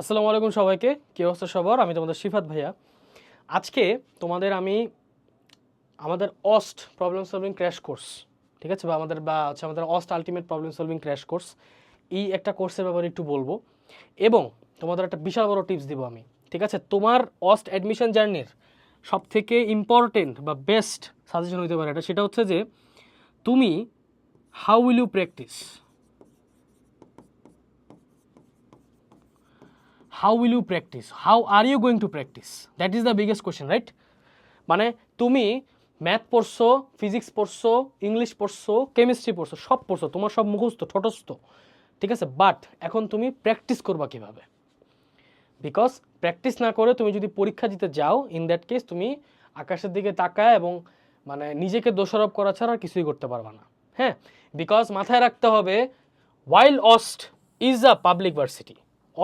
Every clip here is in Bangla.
আসসালামু আলাইকুম সবাইকে। কি অবস্থা সবার? আমি তোমাদের শিফাত ভাইয়া। আজকে তোমাদের আমি আমাদের AUST problem solving crash course ঠিক আছে? বা আমাদের বা হচ্ছে আমাদের AUST ultimate problem solving crash course এই একটা কোর্সের ব্যাপারে একটু বলব। এবং তোমাদের একটা বিশাল বড় টিপস দিব আমি, ঠিক আছে? তোমার অস্ট অ্যাডমিশন জার্নির সব থেকে ইম্পর্টেন্ট বা বেস্ট সাজেশন হইতে পারে এটা। সেটা হচ্ছে যে, তুমি how will you practice how will you practice how are you going to practice that is the biggest question right মানে তুমি ম্যাথ পড়ছো ফিজিক্স পড়ছো ইংলিশ পড়ছো কেমিস্ট্রি পড়ছো, সব পড়ছো, তোমার সব মুখস্থ, ঠটস্থ, ঠিক আছে? বাট এখন তুমি প্র্যাকটিস করবা কীভাবে? বিকজ প্র্যাকটিস না করে তুমি যদি পরীক্ষা দিতে যাও ইন দ্যাট কেস তুমি আকাশের দিকে তাকায় এবং মানে নিজেকে দোষারোপ করা ছাড়া আর কিছুই করতে পারবা না। হ্যাঁ? বিকজ মাথায় রাখতে হবে wild AUST is a public varsity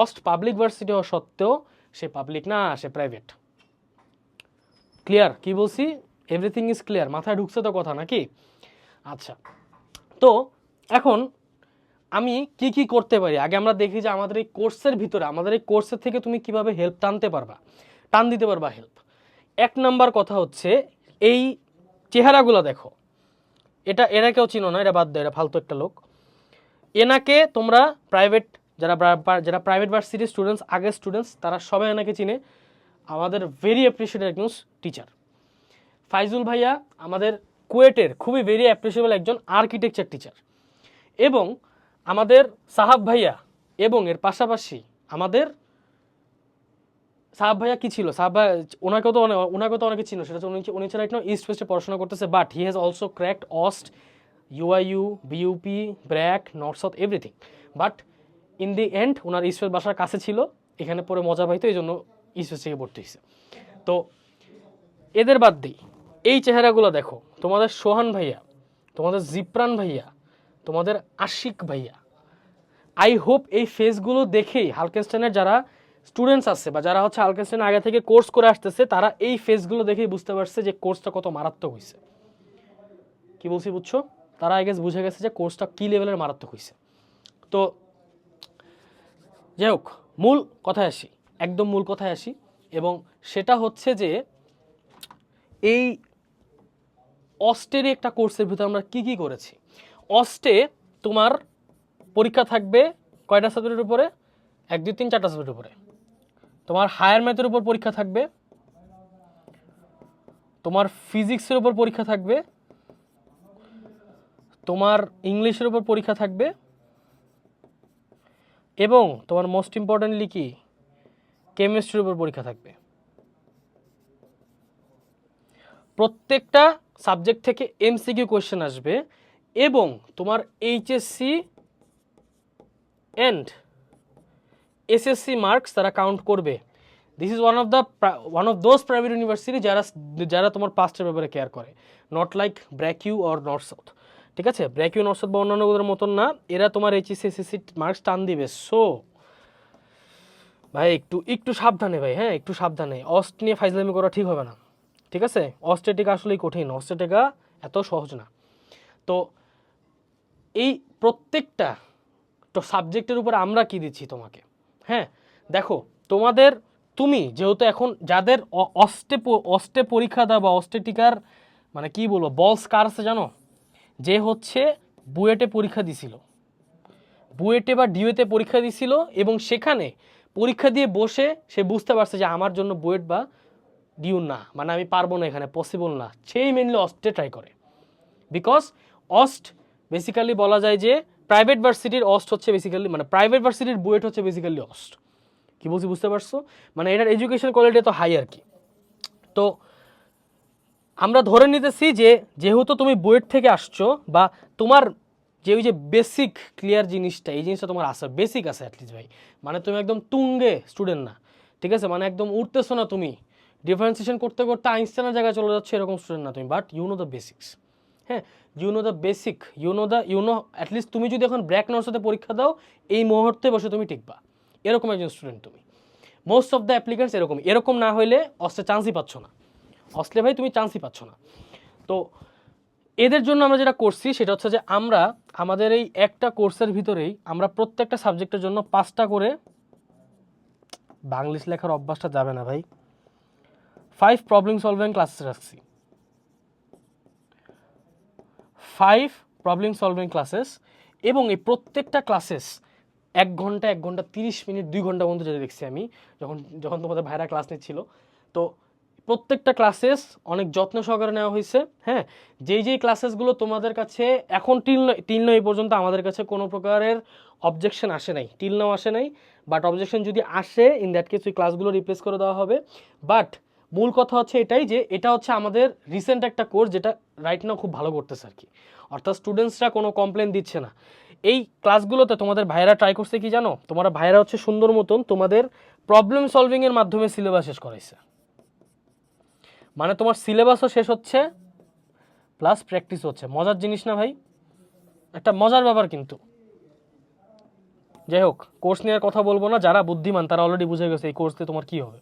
AUST public varsity হওয়া সত্ত্বেও সে পাবলিক না, সে প্রাইভেট ক্লিয়ার কি বলছি? এভরিথিং ইজ ক্লিয়ার মাথায় ঢুকছে তো কথা নাকি? আচ্ছা। তো এখন আমি কি কি করতে পারি? আগে আমরা দেখি যে আমাদের এই কোর্সের ভিতরে, আমাদের এই কোর্সের থেকে তুমি কীভাবে হেল্প টানতে পারবা? টান দিতে পারবা হেল্প এক নাম্বার কথা হচ্ছে, এই চেহারাগুলো দেখো। এটা এরা কেউ চিনো না, এটা বাদ দেয় এটা ফালতু একটা লোক। এনাকে তোমরা প্রাইভেট যারা যারা প্রাইভেট ভার্সিটির স্টুডেন্টস আগের স্টুডেন্টস তারা সবাই এনাকে চিনে। আমাদের ভেরি অ্যাপ্রিসিয়েটেড একজন টিচার ফাইজুল ভাইয়া আমাদের কুয়েটের খুবই ভেরি অ্যাপ্রিসিয়েবল একজন আর্কিটেকচার টিচার এবং আমাদের সাহাব ভাইয়া এবং এর পাশাপাশি আমাদের সাহাব ভাইয়া কি ছিল? সাহাব ভাইয়া ওনাকেও তো অনে- ওনাকেও তো অনেকে ছিল সেটা হচ্ছে উনি উনি ছাড়া একটা ইস্ট ওয়েস্টে পড়াশোনা করতেছে but he has also cracked AUST UIU BUP BRAC North South everything but in the end owner East বাসার কাছে ছিল, এখানে পরে মজা পাইতো এই জন্য ওয়েস্ট থেকে ভর্তি হয়েছে। তো এদের বাদ দিই। এই চেহারাগুলো দেখো, তোমাদের সোহান ভাইয়া, তোমাদের জিপ্রান ভাইয়া, তোমাদের আশিক ভাইয়া। আই হোপ এই ফেসগুলো দেখেই হালকেনস্টাইনের যারা স্টুডেন্টস আছে বা যারা হচ্ছে হালকেনস্টাইন আগে থেকে কোর্স করে আসতেছে, তারা এই ফেসগুলো দেখেই বুঝতে পারছে যে কোর্সটা কত মারাত্মক হয়েছে। কি বলছি বুঝছ? তারা আই বুঝে গেছে যে কোর্সটা কী লেভেলের মারাত্মক হয়েছে। তো যাই হোক মূল কথায় আসি, একদম মূল কথায় আসি, এবং সেটা হচ্ছে যে এই অস্টেরই একটা কোর্সের ভিতরে আমরা কি কি করেছি? অস্টে তোমার পরীক্ষা থাকবে কয়টা সাবজেক্টের উপরে? এক, দুই, তিন, চারটা সাবজেক্টের উপরে। তোমার হায়ার ম্যাথের উপর পরীক্ষা থাকবে, তোমার ফিজিক্সের উপর পরীক্ষা থাকবে, তোমার ইংলিশের উপর পরীক্ষা থাকবে এবং তোমার মোস্ট ইম্পর্টেন্টলি কি? কেমিস্ট্রির উপর পরীক্ষা থাকবে। প্রত্যেকটা সাবজেক্ট থেকে এমসিকিউ কোয়েশ্চেন আসবে এবং তোমার এইচএসসি এন্ড এসএসসি মার্কস তারা কাউন্ট করবে। This is one of the one of those private university যারা যারা তোমার পাস্টের ব্যাপারে কেয়ার করে। Not like BRACU or North South ঠিক আছে? নর্থ সাউথ বা অন্যান্যগুলোর মতন না, এরা তোমার এইচএসসি এসএসসি মার্কস টান দিবে। সো ভাই, একটু একটু সাবধানে ভাই হ্যাঁ একটু সাবধানে। অস্ট নিয়ে ফাইজলামি করা ঠিক হবে না। ঠিক আছে? অস্ট্রেটিকা আসলেই কঠিন। অস্ট্রেটিকা এত সহজ না। তো, এই প্রত্যেকটা তো সাবজেক্টের উপর আমরা কি দিচ্ছি তোমাকে? হ্যাঁ দেখো, তোমাদের, তুমি যেহেতু এখন যাদের অস্টে অস্টে পরীক্ষা দাও বা অস্টেটিকার মানে কি বলব বলস কার আছে জানো? যে হচ্ছে বুয়েটে পরীক্ষা দিছিল। বুয়েটে বা ডিউতে পরীক্ষা দিছিল এবং সেখানে পরীক্ষা দিয়ে বসে সে বুঝতে পারছে যে আমার জন্য বুয়েট বা ডিউ না মানে আমি পারব না এখানে পসিবল না। সেই মেনলি অস্টে ট্রাই করে। বিকজ অস্ট বেসিক্যালি বলা যায় যে প্রাইভেট ভার্সিটির অস্ট হচ্ছে বেসিক্যালি মানে প্রাইভেট ভার্সিটির বুয়েট হচ্ছে বেসিক্যালি অস্ট। কি বলছি, বুঝতে পারছ? মানে এটার এডুকেশন কোয়ালিটি তো হাই আর কি। তো আমরা ধরে নিতেছি যে, যেহেতু তুমি বুয়েট থেকে আসছো বা তোমার যে ওই যে বেসিক ক্লিয়ার জিনিসটা, এই জিনিসটা তোমার আছে বেসিক আছে অ্যাটলিস্ট ভাই। মানে তুমি একদম তুঙ্গে স্টুডেন্ট না, ঠিক আছে? মানে একদম উঠতেছো না তুমি। ডিফারেন্সিয়েশন করতে করতে আইনস্টাইনের জায়গায় চলে যাচ্ছে, এরকম স্টুডেন্ট না তুমি but you know the basics হ্যাঁ? You know the basic you know the you know at least তুমি যদি এখন ব্র্যাক নার্সতে পরীক্ষা দাও, এই মুহূর্তে বসে তুমি টিকবা। এরকম একজন স্টুডেন্ট তুমি। মোস্ট অফ দ্য অ্যাপ্লিকেন্টস এরকম। এরকম না হলে অস্ত্রে চান্সই পাচ্ছ না। অস্ট্রে ভাই, তুমি চান্সই পাচ্ছ না। তো এদের জন্য আমরা যেটা করছি, সেটা হচ্ছে যে আমরা আমাদের এই একটা কোর্সের ভিতরেই আমরা প্রত্যেকটা সাবজেক্টের জন্য পাঁচটা করে বাংলিশ লেখার অভ্যাসটা যাবে না ভাই। ফাইভ প্রবলেম সলভিং ক্লাসেস রাখছি। ফাইভ প্রবলেম সলভিং ক্লাসেস এবং এই প্রত্যেকটা ক্লাসেস এক ঘণ্টা এক ঘণ্টা তিরিশ মিনিট, দুই ঘণ্টা পর্যন্ত যেটা দেখছি আমি, যখন যখন তোমাদের ভাইরা ক্লাস নিচ্ছিল। তো প্রত্যেকটা ক্লাসেস অনেক যত্ন সহকারে নেওয়া হয়েছে হ্যাঁ? যেই যেই ক্লাসেসগুলো তোমাদের কাছে এখন টিল টিল এই পর্যন্ত আমাদের কাছে কোনো প্রকারের অবজেকশন আসে নাই। টিল নাও আসে নাই বাট অবজেকশন যদি আসে ইন দ্যাট কেস ওই ক্লাসগুলো রিপ্লেস করে দেওয়া হবে। বাট মূল কথা হচ্ছে এটাই যে, এটা হচ্ছে আমাদের রিসেন্ট একটা কোর্স যেটা রাইট নাও খুব ভালো করতেছে আর কি। অর্থাৎ স্টুডেন্টসরা কোনো কমপ্লেন দিচ্ছে না। এই ক্লাসগুলোতে তোমাদের ভাইরা ট্রাই করছে কি জানো? তোমার ভাইরা হচ্ছে সুন্দর মতন তোমাদের প্রবলেম সলভিংয়ের মাধ্যমে সিলেবাস শেষ করাইছে। মানে তোমার সিলেবাসও শেষ হচ্ছে প্লাস প্র্যাকটিস হচ্ছে। মজার জিনিস না ভাই? একটা মজার ব্যাপার কিন্তু। যাই হোক কোর্স নেওয়ার কথা বলব না, যারা বুদ্ধিমান তারা অলরেডি বুঝে গেছে এই কোর্স দিয়ে তোমার কী হবে।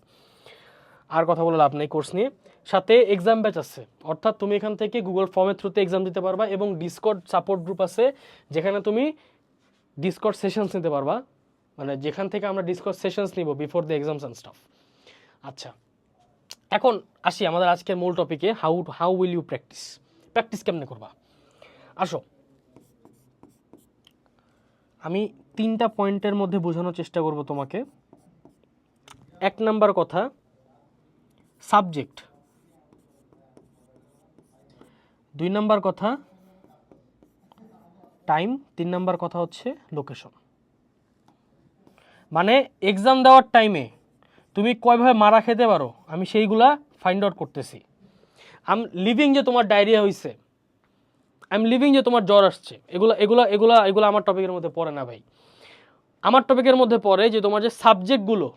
আর কথা বলে লাভ নেই কোর্স নিয়ে। সাথে এক্সাম ব্যাচ আছে। অর্থাৎ তুমি এখান থেকে গুগল ফর্মের থ্রুতে এক্সাম দিতে পারবা এবং ডিসকর্ড সাপোর্ট গ্রুপ আছে, যেখানে তুমি ডিসকর্ড সেশনস নিতে পারবা। মানে যেখান থেকে আমরা ডিসকর্ড সেশনস নিব before the exams and stuff আচ্ছা। এখন আসি আমাদের আজকের মূল টপিকে how how will you practice practice কেমনে করবা? আসো। আমি তিনটা পয়েন্টের মধ্যে বোঝানোর চেষ্টা করব তোমাকে। এক নাম্বার কথা সাবজেক্ট দুই নাম্বার কথা টাইম তিন নাম্বার কথা হচ্ছে লোকেশন মানে এক্সাম দেওয়ার টাইমে তুমি কয়ভাবে মারা খেতে পারো? আমি সেইগুলা ফাইন্ড আউট করতেছি। আম লিভিং যে তোমার ডায়রিয়া হয়েছে আই এম লিভিং যে তোমার জ্বর আসছে, এগুলো এগুলো এগুলো এগুলো আমার টপিকের মধ্যে পড়ে না ভাই। আমার টপিকের মধ্যে পড়ে যে তোমার যে সাবজেক্টগুলো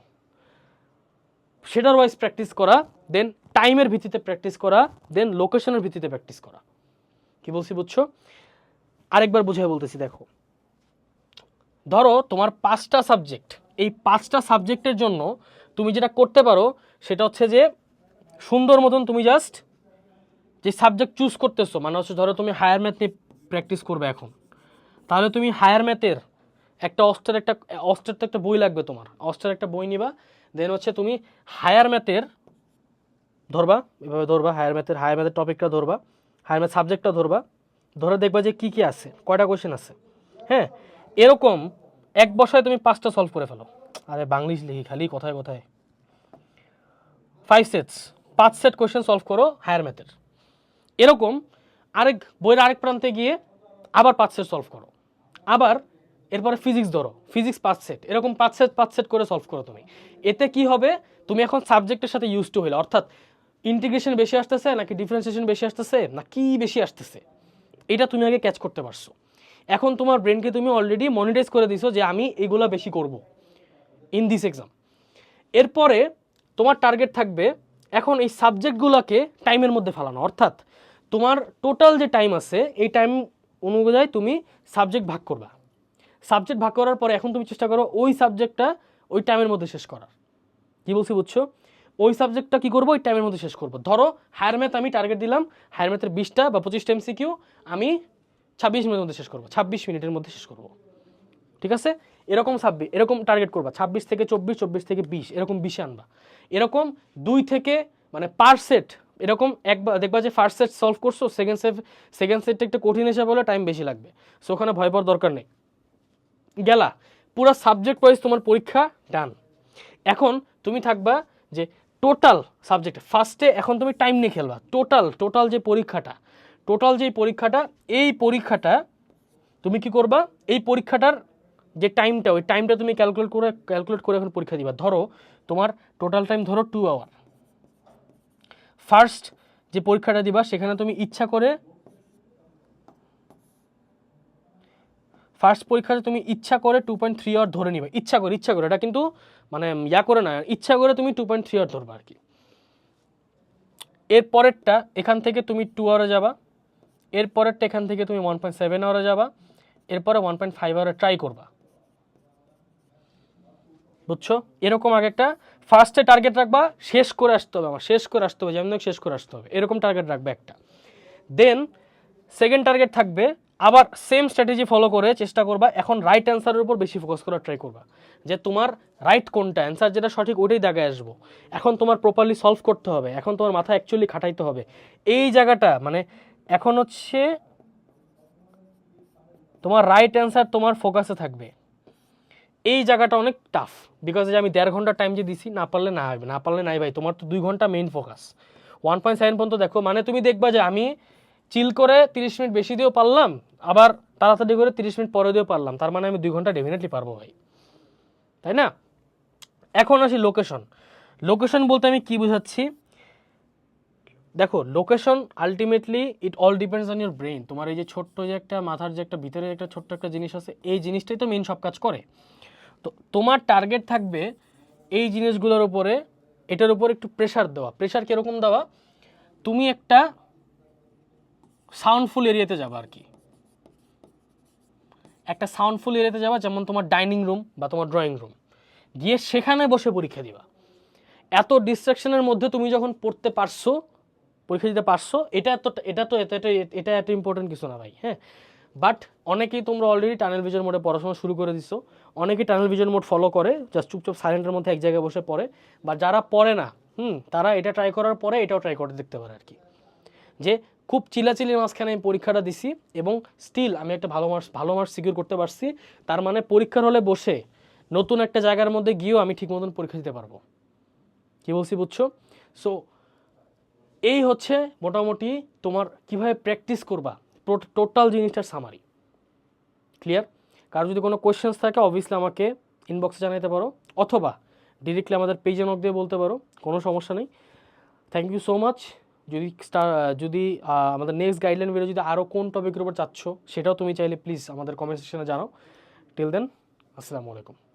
সেটার ওয়াইজ প্র্যাকটিস করা দেন টাইমের ভিত্তিতে প্র্যাকটিস করা দেন লোকেশনের ভিত্তিতে প্র্যাকটিস করা। কি বলছি বুঝছ? আরেকবার বুঝিয়ে বলতেছি, দেখো। ধরো তোমার পাঁচটা সাবজেক্ট এই পাঁচটা সাবজেক্টের জন্য তুমি যেটা করতে পারো, সেটা হচ্ছে যে সুন্দর মতন তুমি জাস্ট যে সাবজেক্ট চুজ করতেছো মানে হচ্ছে ধরো তুমি হায়ার ম্যাথ নিয়ে প্র্যাকটিস করবে এখন। তাহলে তুমি হায়ার ম্যাথের একটা অস্টের একটা অস্টের তো একটা বই লাগবে তোমার। অস্টের একটা বই নিবা দেন হচ্ছে তুমি হায়ার ম্যাথের ধরবা, এভাবে ধরবা হায়ার ম্যাথের হায়ার ম্যাথের টপিকটা ধরবা হায়ার ম্যাথ সাবজেক্টটা ধরবা, ধরে দেখবা যে কী কী আছে, কয়টা কোয়েশ্চেন আছে। হ্যাঁ এরকম এক বসায় তুমি পাঁচটা সলভ করে ফেলো। আরে বাংলিশ লিখি, খালি কথায় কথায়। ফাইভ সেটস পাঁচ সেট কোয়েশ্চেন সলভ করো হায়ার ম্যাথের এরকম আরেক বইয়ের আরেক প্রান্তে গিয়ে আবার পাঁচ সেট সলভ করো। আবার এরপরে ফিজিক্স ধরো ফিজিক্স পাঁচ সেট এরকম পাঁচ সেট পাঁচ সেট করে সলভ করো তুমি। এতে কি হবে? তুমি এখন সাবজেক্টের সাথে ইউজ টু হইলে, অর্থাৎ ইন্টিগ্রেশন বেশি আসতেছে নাকি ডিফারেন্সিয়েশন বেশি আসতেছে, না কি বেশি আসতেছে? এটা তুমি আগে ক্যাচ করতে পারছ। এখন তোমার ব্রেনকে তুমি অলরেডি মনিটাইজ করে দিছো যে আমি এগুলা বেশি করব। ইন দিস এক্সাম এরপরে তোমার টার্গেট থাকবে এখন এই সাবজেক্টগুলোকে টাইমের মধ্যে ফেলানো। অর্থাৎ তোমার টোটাল যে টাইম আছে, এই টাইম অনুযায়ী তুমি সাবজেক্ট ভাগ করবা। সাবজেক্ট ভাগ করার পরে এখন তুমি চেষ্টা করো ওই সাবজেক্টটা ওই টাইমের মধ্যে শেষ করার। কি বলছি বুঝছ? ওই সাবজেক্টটা কি করব? ওই টাইমের মধ্যে শেষ করব। ধরো হায়ার ম্যাথ আমি টার্গেট দিলাম হায়ার ম্যাথের বিশটা বা পঁচিশটা এমসিকিউ আমি ছাব্বিশ মিনিটের মধ্যে শেষ করব, ছাব্বিশ মিনিটের মধ্যে শেষ করব। ঠিক আছে? এরকম ছাব্বিশ, এরকম টার্গেট করবা, ছাব্বিশ থেকে চব্বিশ চব্বিশ থেকে বিশ, এরকম বিশে আনবা। এরকম দুই থেকে মানে পার সেট এরকম একবার, দেখবা যে ফার্স্ট সেট সলভ করছ সেকেন্ড সেট সেকেন্ড সেটটা একটু কঠিন হিসাবে হলে টাইম বেশি লাগবে। সো ওখানে ভয় পাওয়ার দরকার নেই। গেলা, পুরো সাবজেক্ট ওয়াইজ তোমার পরীক্ষা ডান এখন তুমি থাকবা যে টোটাল সাবজেক্ট ফার্স্টে এখন তুমি টাইম নিয়ে খেলবা। টোটাল টোটাল যে পরীক্ষাটা টোটাল যে পরীক্ষাটা, এই পরীক্ষাটা তুমি কি করবা? এই পরীক্ষাটার যে টাইমটা ওই টাইমটা তুমি ক্যালকুলেট করে ক্যালকুলেট করে এখন পরীক্ষা দিবা। ধরো, তোমার টোটাল টাইম ধরো টু আওয়ার ফার্স্ট যে পরীক্ষাটা দিবা, সেখানে তুমি ইচ্ছা করে ফার্স্ট পরীক্ষাতে তুমি ইচ্ছা করে টু পয়েন্ট থ্রি আওয়ার ধরে নিবে। ইচ্ছা করে ইচ্ছা করে, এটা কিন্তু মানে ইয়া করে না, ইচ্ছা করে তুমি টু পয়েন্ট থ্রি আওয়ার ধরবা আর কি এর পরেরটা এখান থেকে তুমি টু আওয়ারে যাবা। এর পরেরটা এখান থেকে তুমি ওয়ান পয়েন্ট সেভেন আওয়ারে যাবা। এরপরে ওয়ান পয়েন্ট ফাইভ আওয়ারে ট্রাই করবা। বুঝছ? এরকম আগে একটা ফার্স্টে টার্গেট রাখবা, শেষ করে আসতে হবে আমার, শেষ করে আসতে হবে, যেমন শেষ করে আসতে হবে, এরকম টার্গেট রাখবে একটা। দেন সেকেন্ড টার্গেট থাকবে, আবার সেম স্ট্র্যাটেজি ফলো করে চেষ্টা করবা, এখন রাইট অ্যান্সারের উপর বেশি ফোকাস করার ট্রাই করবা। যে তোমার রাইট কোনটা? অ্যান্সার যেটা সঠিক ওইটাই দাগায় আসব। এখন তোমার প্রপারলি সলভ করতে হবে, এখন তোমার মাথা অ্যাকচুয়ালি খাটাইতে হবে। এই জায়গাটা মানে এখন হচ্ছে তোমার রাইট অ্যান্সার তোমার ফোকাসে থাকবে। এই জায়গাটা অনেক টাফ বিকজ যে আমি দেড় ঘণ্টা টাইম যে দিছি, না পারলে না হবে না পারলে নাই ভাই, তোমার তো দুই ঘণ্টা main focus one point seven পর্যন্ত দেখো মানে তুমি দেখবা যে আমি চিল করে তিরিশ মিনিট বেশি দিয়েও পারলাম, আবার তাড়াতাড়ি করে তিরিশ মিনিট পরে দিয়েও পারলাম, তার মানে আমি দুই ঘণ্টা ডেফিনেটলি পারব ভাই। তাই না? এখন আসি লোকেশন লোকেশন বলতে আমি কি বোঝাচ্ছি? দেখো location ultimately it all depends on your brain তোমার এই যে ছোট্ট যে একটা মাথার যে একটা ভিতরে একটা ছোট্ট একটা জিনিস আছে, এই জিনিসটাই তো মেইন সব কাজ করে। তো তোমার টার্গেট থাকবে এই জিনিসগুলোর উপরে, এটার উপর একটু প্রেশার দেওয়া। প্রেশার কীরকম দেওয়া? তুমি একটা সাউন্ডফুল এরিয়াতে যাবা আর কি। একটা সাউন্ডফুল এরিয়াতে যাবা, যেমন তোমার ডাইনিং রুম বা তোমার ড্রয়িং রুম গিয়ে সেখানে বসে পরীক্ষা দিবা। এত ডিস্ট্রাকশনের মধ্যে তুমি যখন পড়তে পারছ, পরীক্ষা দিতে পারছ, এটা এত এটা তো এটা এটা এত ইম্পর্টেন্ট কিছু না ভাই হ্যাঁ? বাট অনেকেই তোমরা অলরেডি টানেল ভিজন মোডে পড়াশোনা শুরু করে দিছো। অনেকেই টানেল ভিজন মোড ফলো করে জাস্ট চুপচাপ সাইলেন্টের মধ্যে এক জায়গায় বসে পড়ে। বা যারা পড়ে না, হুম, তারা এটা ট্রাই করার পরে এটাও ট্রাই করে, দেখতে পারে আর কি যে খুব চিলাচিলির মাঝখানে আমি পরীক্ষাটা দিছি এবং স্টিল আমি একটা ভালো মার্কস ভালো মার্কস সিকিউর করতে পারছি। তার মানে পরীক্ষার হলে বসে নতুন একটা জায়গার মধ্যে গিয়েও আমি ঠিক মতন পরীক্ষা দিতে পারব। কী বলছি বুঝছ? সো এই হচ্ছে মোটামুটি তোমার কীভাবে প্র্যাকটিস করবা। টোটাল জিনিসটার সামারি ক্লিয়ার কারও যদি কোনো কোয়েশ্চেন্স থাকে অবভিয়াসলি আমাকে ইনবক্সে জানাতে পারো, অথবা ডিরেক্টলি আমাদের পেজে নক দিয়ে বলতে পারো, কোনো সমস্যা নেই। থ্যাংক ইউ সো মাচ যদি স্টার যদি আমাদের নেক্সট গাইডলাইন ভিডিও যদি আরও কোন টপিকের উপর চাচ্ছ, সেটাও তুমি চাইলে প্লিজ আমাদের কমেন্ট সেকশনে জানাও। টিল দেন আসসালামু আলাইকুম।